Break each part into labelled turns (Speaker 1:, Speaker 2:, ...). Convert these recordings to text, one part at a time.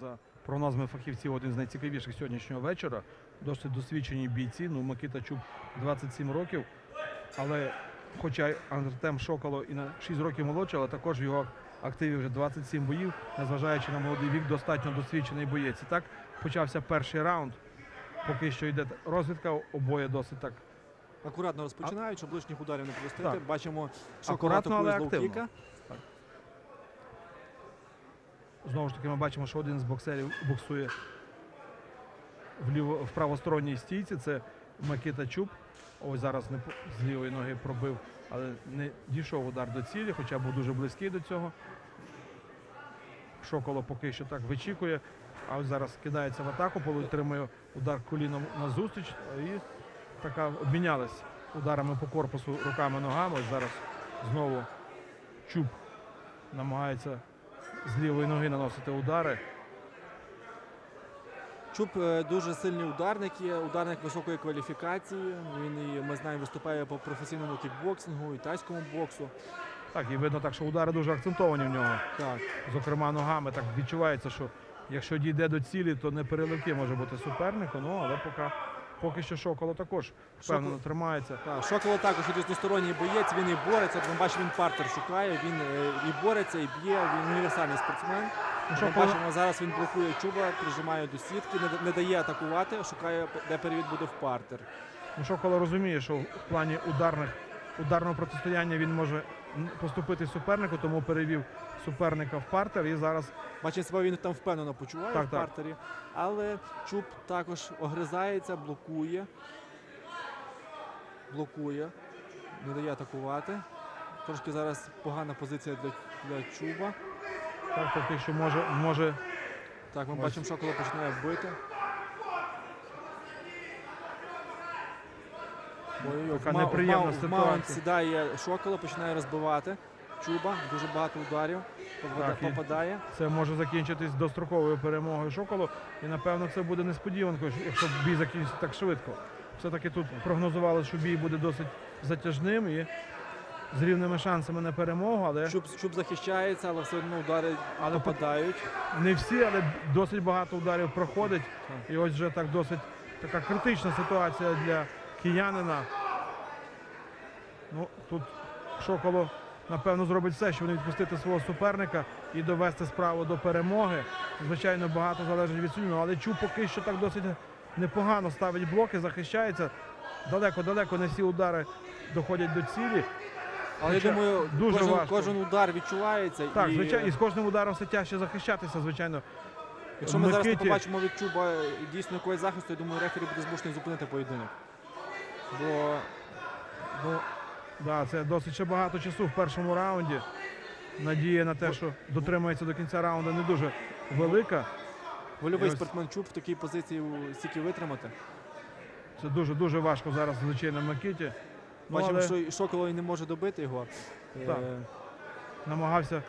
Speaker 1: за прогнозами фахівців один з найцікавіших сьогоднішнього вечора. Досить досвідчені бійці. Ну, Микита Чуб 27 років. Але хоча Артем Шоколо і на 6 років молодший, але також в його активі вже 27 боїв, незважаючи на молодий вік, достатньо досвідчений боєць. І так почався перший раунд. Поки що йде розвідка, обоє досить так
Speaker 2: Акуратно розпочинають, щоб лишніх ударів не пропустити. Бачимо, що
Speaker 1: Акуратно, але активно.
Speaker 2: лоу-кіка.
Speaker 1: Знову ж таки, ми бачимо, що один з боксерів боксує вліво, в правосторонній стійці. Це Микита Чуб. Ось зараз не з лівої ноги пробив, але не дійшов удар до цілі, хоча був дуже близький до цього. Шоколо поки що так вичікує. А ось зараз кидається в атаку, отримує удар коліном на зустріч і така обмінялись ударами по корпусу руками ногами. Ось зараз знову Чуб намагається з лівої ноги наносити удари.
Speaker 2: Чуб е, дуже сильний ударник є, ударник високої кваліфікації. Він і ми знаємо, виступає по професійному кікбоксингу і тайському боксу.
Speaker 1: Так, і видно так, що удари дуже акцентовані в нього.
Speaker 2: Так,
Speaker 1: Зокрема, ногами так відчувається, що якщо дійде до цілі, то не переливки може бути супернику. Ну але поки, поки що Шоколо також впевнено
Speaker 2: Шокол-
Speaker 1: тримається.
Speaker 2: так. Шоколо також різносторонній боєць, він і бореться. От Ми бачимо, він партер шукає, він е, і бореться, і б'є, він універсальний спортсмен.
Speaker 1: Ну,
Speaker 2: Ми бачимо, зараз він блокує чуба, прижимає до сітки, не, не дає атакувати, шукає, де перевід буде в партер.
Speaker 1: ну, Шоколо розуміє, що в плані ударних, ударного протистояння він може поступити супернику, тому перевів суперника в партер і зараз
Speaker 2: Бачимо, себе він там впевнено почуває
Speaker 1: Так,
Speaker 2: в
Speaker 1: так.
Speaker 2: партері. Але Чуб також огризається, блокує. Блокує, не дає атакувати. Трошки зараз погана позиція для, для Чуба.
Speaker 1: так поки що може, може
Speaker 2: Так, ми
Speaker 1: Ось.
Speaker 2: бачимо, Шоколо починає бити.
Speaker 1: Така
Speaker 2: в
Speaker 1: неприємна
Speaker 2: в маунт
Speaker 1: ситуація.
Speaker 2: сідає Шоколо, починає розбивати. Чуба, дуже багато ударів. Попадає.
Speaker 1: Це може закінчитись достроковою перемогою Шоколу. І напевно це буде несподіванкою, якщо бій закінчиться так швидко. Все-таки тут прогнозували, що бій буде досить затяжним і з рівними шансами на перемогу, але
Speaker 2: Чуб, Чуб захищається, але все одно удари
Speaker 1: Але
Speaker 2: попадають.
Speaker 1: не всі, але досить багато ударів проходить. І ось вже так досить така критична ситуація для киянина. Ну, тут Шоколо, напевно, зробить все, щоб не відпустити свого суперника і довести справу до перемоги. Звичайно, багато залежить від суддів, але Чуб поки що так досить непогано ставить блоки, захищається. Далеко-далеко не всі удари доходять до цілі.
Speaker 2: Але я думаю,
Speaker 1: дуже
Speaker 2: кожен,
Speaker 1: важко.
Speaker 2: кожен удар відчувається.
Speaker 1: Так,
Speaker 2: і,
Speaker 1: звичайно, і з кожним ударом все тяжче захищатися, звичайно.
Speaker 2: Якщо ми зараз не побачимо від Чуба е, дійсно якогось захисту, я думаю, рефері буде змушений зупинити поєдинок. Бо
Speaker 1: Ну, да, це досить ще багато часу в першому раунді. Надія на те, що дотримається до кінця раунду, не дуже велика.
Speaker 2: вольовий Чуб в такій позиції стільки витримати.
Speaker 1: Це дуже дуже важко зараз звичайно Микиті. Ну,
Speaker 2: Бачимо,
Speaker 1: але
Speaker 2: що і Шоколо не може добити його. Е,
Speaker 1: Так. намагався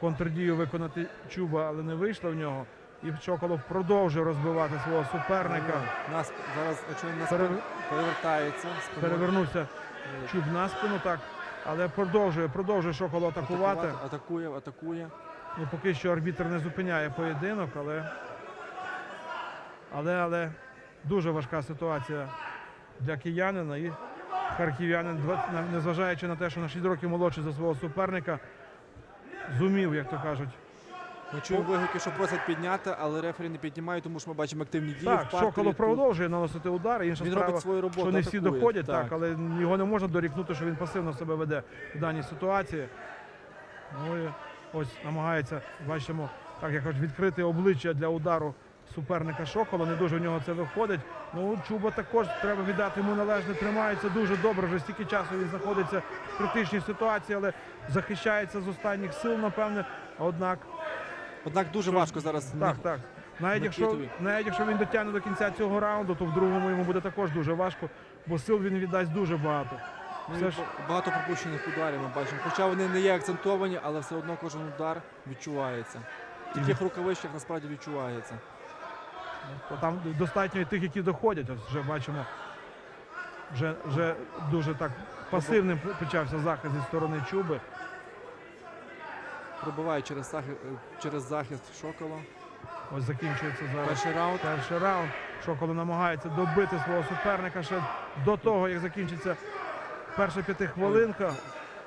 Speaker 1: контрдію виконати Чуба, але не вийшло в нього. І Чоколов продовжує розбивати свого суперника.
Speaker 2: Нас зараз, він
Speaker 1: Перев-
Speaker 2: перевертається, спиною,
Speaker 1: Перевернувся Чуб на спину, так. Але продовжує, продовжує Шоколов атакувати.
Speaker 2: атакувати, атакує, атакує.
Speaker 1: Ну, поки що арбітр не зупиняє поєдинок, але, але, але дуже важка ситуація для киянина. І харків'янин, незважаючи на те, що на 6 років молодший за свого суперника, зумів, як то кажуть.
Speaker 2: Ми чуємо вигуки, що просять підняти, але рефері не піднімає, тому що ми бачимо активні дії.
Speaker 1: Так,
Speaker 2: в.
Speaker 1: Шоколов продовжує наносити удари. Інша
Speaker 2: Він
Speaker 1: справа,
Speaker 2: робить свою роботу.
Speaker 1: що не всі
Speaker 2: атакує.
Speaker 1: доходять, так. але його не можна дорікнути, що він пасивно себе веде в даній ситуації. Ну і ось намагається, бачимо, так як кажуть, відкрити обличчя для удару суперника Шокола. Не дуже в нього це виходить. Ну, Чуба також треба віддати йому належне, тримається дуже добре. Вже стільки часу він знаходиться в критичній ситуації, але захищається з останніх сил, напевне. Однак
Speaker 2: Однак дуже
Speaker 1: Що-
Speaker 2: важко зараз.
Speaker 1: так, так. Навіть якщо, навіть якщо він дотягне до кінця цього раунду, то в другому йому буде також дуже важко, бо сил він віддасть дуже багато.
Speaker 2: Ну,
Speaker 1: Все
Speaker 2: і
Speaker 1: ж-
Speaker 2: Багато пропущених ударів ми бачимо. Хоча вони не є акцентовані, але все одно кожен удар відчувається. В таких рукавичках насправді відчувається.
Speaker 1: То Там достатньо і тих, які доходять. Ось вже бачимо, вже, вже дуже так пасивним почався захист зі сторони Чуби.
Speaker 2: Пробиває через захист, через захист Шокола.
Speaker 1: Ось закінчується зараз.
Speaker 2: Перший раунд.
Speaker 1: Перший раунд. Шоколо намагається добити свого суперника ще до того, як закінчиться перша п'ятихвилинка,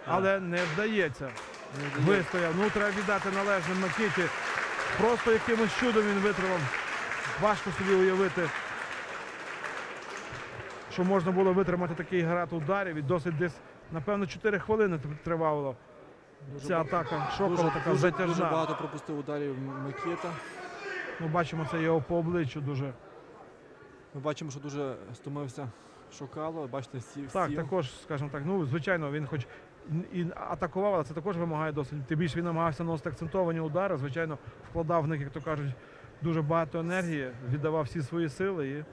Speaker 1: але не вдається.
Speaker 2: Не.
Speaker 1: Вистояв. Ну, треба віддати належним Микиті. Просто якимось чудом він витримав. Важко собі уявити, що можна було витримати такий град ударів. І досить десь, напевно, 4 хвилини тривало
Speaker 2: Дуже
Speaker 1: ця атака. Шокола
Speaker 2: дуже,
Speaker 1: така
Speaker 2: дуже,
Speaker 1: затяжна.
Speaker 2: дуже багато пропустив ударів Микита.
Speaker 1: Ми бачимо це його по обличчю дуже.
Speaker 2: Ми бачимо, що дуже стомився Шокало. Бачите, сів.
Speaker 1: Так,
Speaker 2: сів.
Speaker 1: також, скажімо так, ну звичайно, він хоч і атакував, але це також вимагає досить. Тим більше він намагався наносити акцентовані удари. Звичайно, вкладав в них, як то кажуть, дуже багато енергії, віддавав всі свої сили. І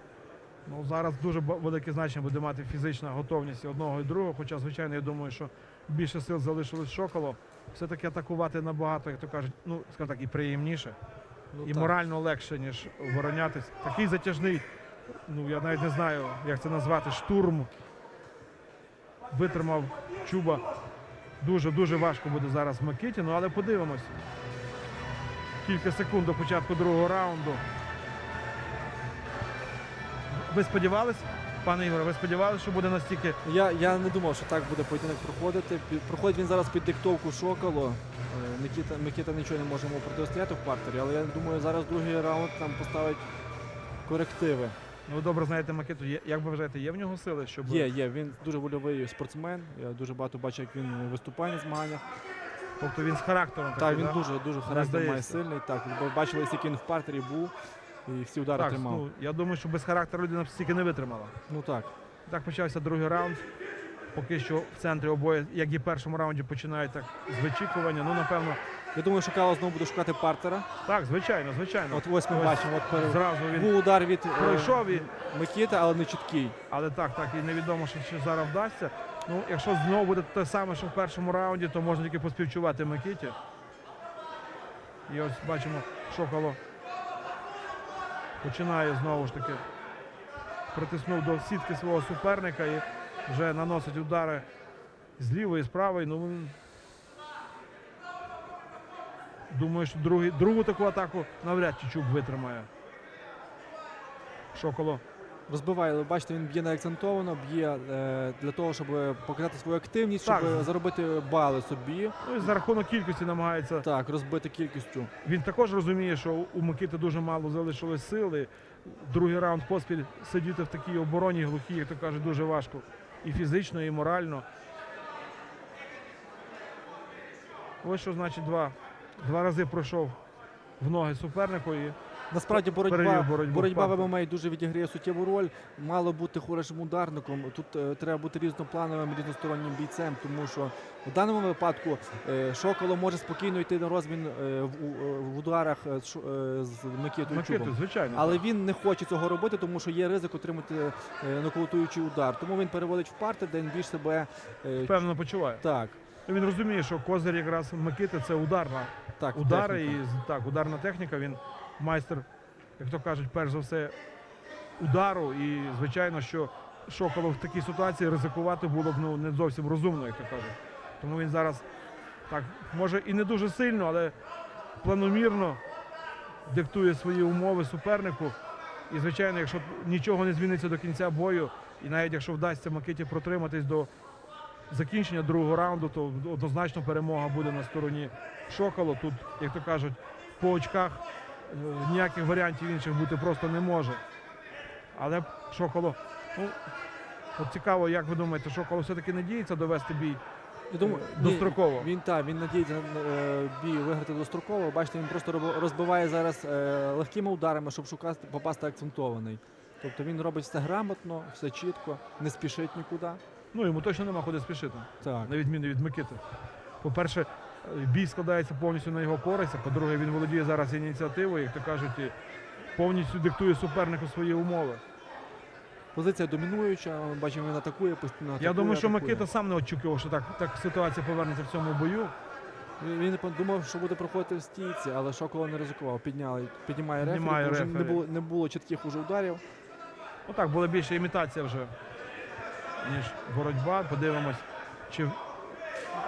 Speaker 1: ну, зараз дуже велике значення буде мати фізична готовність і одного і другого. Хоча, звичайно, я думаю, що більше сил залишилось шоколо. Все-таки атакувати набагато, як то кажуть, ну, скажімо так, і приємніше,
Speaker 2: Ну,
Speaker 1: і
Speaker 2: так.
Speaker 1: морально легше, ніж оборонятись. Такий затяжний, ну я навіть не знаю, як це назвати, штурм. Витримав Чуба. Дуже-дуже важко буде зараз Микиті, ну але подивимось. Кілька секунд до початку другого раунду. Ви сподівались, пане Ігоре, ви сподівалися, що буде настільки.
Speaker 2: Я, я не думав, що так буде поєдинок проходити. Проходить він зараз під диктовку Шоколо. Е, Микита, Микита нічого не може йому протистояти в партері, але я думаю, зараз другий раунд там поставить корективи.
Speaker 1: Ну, ви добре знаєте Микиту. Як ви вважаєте, є в нього сили, щоб.
Speaker 2: Є, є. Він дуже вольовий спортсмен. Я дуже багато бачу, як він виступає на змаганнях.
Speaker 1: Тобто він з характером.
Speaker 2: Так,
Speaker 1: такий,
Speaker 2: він
Speaker 1: да?
Speaker 2: дуже дуже характер має сильний. Так, бачили, скільки він в партері був і всі удари
Speaker 1: Так,
Speaker 2: тримав.
Speaker 1: ну, я думаю, що без характеру людина стільки не витримала.
Speaker 2: Ну так.
Speaker 1: Так почався другий раунд. Поки що в центрі обоє, як і в першому раунді, починають так з вичікування. Ну, напевно,
Speaker 2: Я думаю, що Кало знову буде шукати партера.
Speaker 1: так, звичайно, звичайно.
Speaker 2: От ось ми
Speaker 1: Ось
Speaker 2: бачимо. От пере-
Speaker 1: Зразу він
Speaker 2: був удар від е,
Speaker 1: пройшов і
Speaker 2: Микіти, але не чіткий.
Speaker 1: Але так, так, і невідомо, що, що зараз вдасться. Ну, якщо знову буде те саме, що в першому раунді, то можна тільки поспівчувати Микіті. І ось бачимо, Шоколо починає знову ж таки. Притиснув до сітки свого суперника і вже наносить удари з лівої, з правої. Ну, думаю, що другий, другу таку атаку навряд чи Чуб витримає. Шоколо
Speaker 2: Розбиває, але бачите, він б'є неакцентовано, б'є е, для того, щоб показати свою активність, щоб
Speaker 1: Так.
Speaker 2: заробити бали собі.
Speaker 1: Ну і за рахунок кількості намагається.
Speaker 2: Так, розбити кількістю.
Speaker 1: Він також розуміє, що у Микити дуже мало залишилось сили. Другий раунд поспіль сидіти в такій обороні глухій, як то кажуть, дуже важко. І фізично, і морально. Ось що значить два. Два рази пройшов в ноги супернику і
Speaker 2: Насправді боротьба,
Speaker 1: боротьбу
Speaker 2: боротьба в. ММА дуже відіграє суттєву роль. Мало бути хорошим ударником. Тут е, треба бути різноплановим, різностороннім бійцем, тому що в даному випадку е, Шоколо може спокійно йти на розмін е, в, е, в ударах е, з е, з Микитою Чубом.
Speaker 1: звичайно.
Speaker 2: Але
Speaker 1: так.
Speaker 2: він не хоче цього робити, тому що є ризик отримати е, нокаутуючий удар. Тому він переводить в партер, де він більш себе е,
Speaker 1: впевнено почуває.
Speaker 2: так.
Speaker 1: Він розуміє, що козир якраз Микити це ударна
Speaker 2: Так,
Speaker 1: удари
Speaker 2: техніка.
Speaker 1: і з- так, ударна техніка. Він майстер, як то кажуть, перш за все удару. І звичайно, що Шоколов в такій ситуації ризикувати було б ну, не зовсім розумно, як то кажуть. Тому він зараз так, може і не дуже сильно, але планомірно диктує свої умови супернику. І, звичайно, якщо нічого не зміниться до кінця бою, і навіть якщо вдасться Микиті протриматись до закінчення другого раунду, то однозначно перемога буде на стороні Шоколо. Тут, як то кажуть, по очках ніяких варіантів інших бути просто не може. Але Шоколо, ну, от цікаво, як ви думаєте, Шоколо все-таки надіється довести бій
Speaker 2: Я думаю,
Speaker 1: е, достроково?
Speaker 2: Він так, він надіється е, бій виграти достроково. Бачите, він просто розбиває зараз е, легкими ударами, щоб шукати попасти акцентований. Тобто він робить все грамотно, все чітко, не спішить нікуди.
Speaker 1: Ну, йому точно нема куди спішити,
Speaker 2: Так.
Speaker 1: на відміну від Микити. По-перше, е, бій складається повністю на його користь, а по-друге, він володіє зараз ініціативою, як то кажуть, повністю диктує супернику свої умови.
Speaker 2: Позиція домінуюча, бачимо, він атакує постійно.
Speaker 1: Я думаю, що
Speaker 2: атакує.
Speaker 1: Микита сам не очікував, що так, так ситуація повернеться в цьому бою.
Speaker 2: Він думав, що буде проходити в стійці, але Шоколо не ризикував. Підняли, піднімає рефері,
Speaker 1: Піднімає
Speaker 2: тому що не було, не було чітких уже ударів.
Speaker 1: Отак, була більше імітація вже, ніж боротьба. Подивимось, чи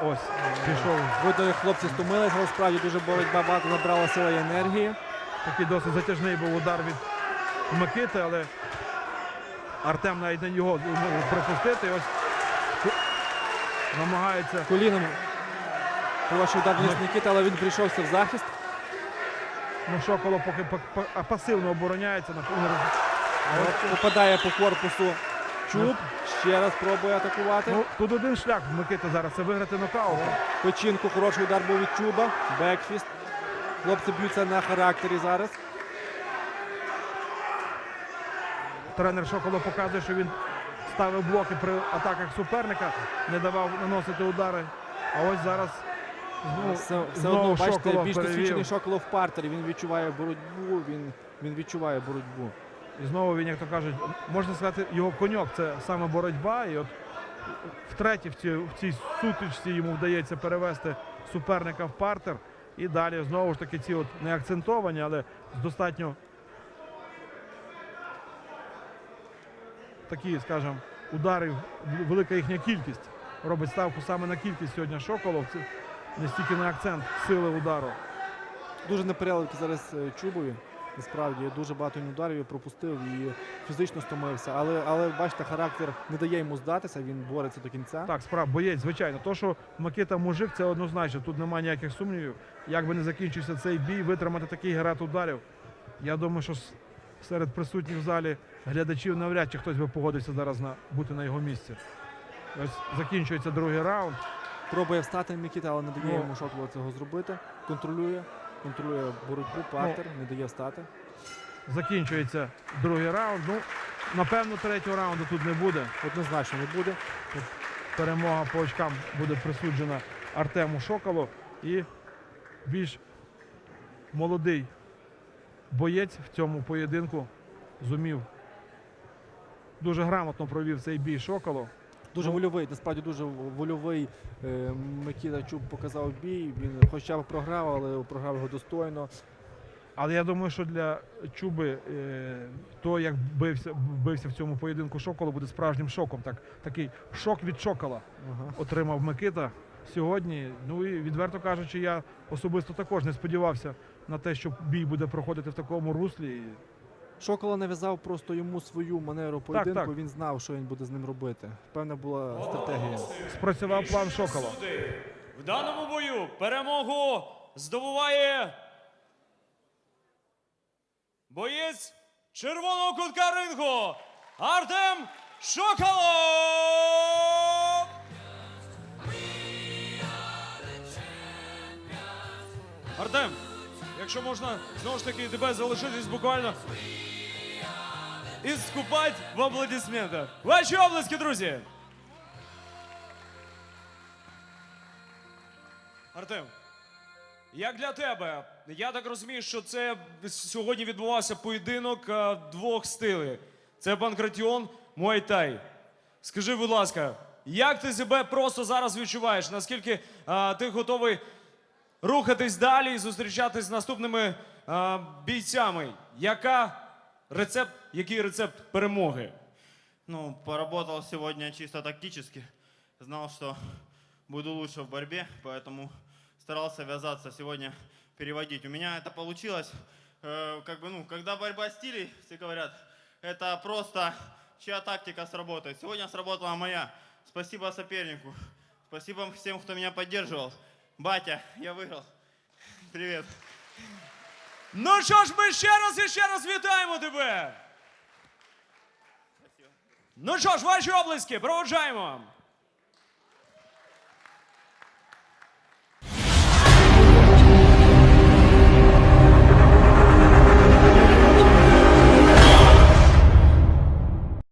Speaker 1: Ось пішов
Speaker 2: Видно, хлопці стомилися, але справді дуже боротьба багато набрала сили і енергії.
Speaker 1: Такий досить затяжний був удар від Микити, але Артем навіть не його змог пропустити. Ось намагається.
Speaker 2: Коліном хороший удар вниз Нікіти, але він прийшовся в захист.
Speaker 1: Ну, Шоколо поки пасивно обороняється. на
Speaker 2: попадає по корпусу Чуб. Ще раз пробує атакувати.
Speaker 1: Ну, тут один шлях в Микити зараз це виграти нокаут.
Speaker 2: Печінку хороший удар був від Чуба. Бекфіст. Хлопці б'ються на характері зараз.
Speaker 1: Тренер Шоколо показує, що він ставив блоки при атаках суперника, не давав наносити удари. А ось зараз знову,
Speaker 2: Все, все одно, бачите, більш досвідчений Шоколов в партері. Він відчуває боротьбу, він, він відчуває боротьбу.
Speaker 1: І знову він, як то кажуть, можна сказати, його коньок це саме боротьба. І от втретє в цій, в цій сутичці йому вдається перевести суперника в партер. І далі знову ж таки ці от не акцентовані, але достатньо такі, скажімо, удари, велика їхня кількість. Робить ставку саме на кількість сьогодні Шоколов. Це не стільки на акцент сили удару.
Speaker 2: Дуже непереливки зараз е, Чубові. Насправді дуже багато він ударів пропустив і фізично стомився. Але, але бачите, характер не дає йому здатися, він бореться до кінця.
Speaker 1: Так, справ, боєць, звичайно. То, що Микита мужик, це однозначно. Тут немає ніяких сумнівів. Як би не закінчився цей бій, витримати такий град ударів. Я думаю, що серед присутніх в залі глядачів навряд чи хтось би погодився зараз на бути на його місці. Ось закінчується другий раунд.
Speaker 2: Пробує встати Микіта, але не дає
Speaker 1: Ну.
Speaker 2: йому Шоколу цього зробити. Контролює, контролює боротьбу, партер,
Speaker 1: Ну.
Speaker 2: не дає встати.
Speaker 1: Закінчується другий раунд. Ну, напевно, третього раунду тут не буде.
Speaker 2: Однозначно не буде.
Speaker 1: Перемога по очкам буде присуджена Артему Шоколу. І більш молодий боєць в цьому поєдинку зумів. Дуже грамотно провів цей бій Шоколу.
Speaker 2: Дуже
Speaker 1: Ну.
Speaker 2: вольовий, насправді дуже вольовий е, Микіта Чуб показав бій. Він хоча б програв, але програв його достойно.
Speaker 1: Але я думаю, що для Чуби е, то, як бився, бився в цьому поєдинку Шоколу, буде справжнім шоком. Так, такий шок від Шокола
Speaker 2: Ага.
Speaker 1: отримав Микита сьогодні. Ну і відверто кажучи, я особисто також не сподівався на те, що бій буде проходити в такому руслі.
Speaker 2: Шокола нав'язав просто йому свою манеру поєдинку.
Speaker 1: так.
Speaker 2: Він знав, що він буде з ним робити. Певна була стратегія.
Speaker 1: Спрацював план Шокола.
Speaker 3: В даному бою перемогу здобуває боєць червоного кутка рингу Артем Шоколов! Артем, якщо можна знову ж таки тебе залишитись буквально і скупать в аплодисментах. Ваші облески, друзі! Артем, як для тебе? Я так розумію, що це сьогодні відбувався поєдинок е, двох стилів. Це Панкратіон, Муайтай. Скажи, будь ласка, як ти себе просто зараз відчуваєш? Наскільки е, ти готовий рухатись далі і зустрічатись з наступними е, бійцями? Яка рецепт, який рецепт перемоги?
Speaker 4: Ну, поработал сегодня чисто тактически. Знал, что буду лучше в борьбе, поэтому старался вязаться сегодня, переводить. У меня это получилось. Э, как бы, ну, когда борьба стилей, все говорят, это просто чья тактика сработает. Сегодня сработала моя. Спасибо сопернику. Спасибо всем, кто меня поддерживал. Батя, я виграв. Привіт.
Speaker 3: Ну що ж, ми ще раз і ще раз вітаємо тебе! Ну що ж, ваші облиски, проводжаємо!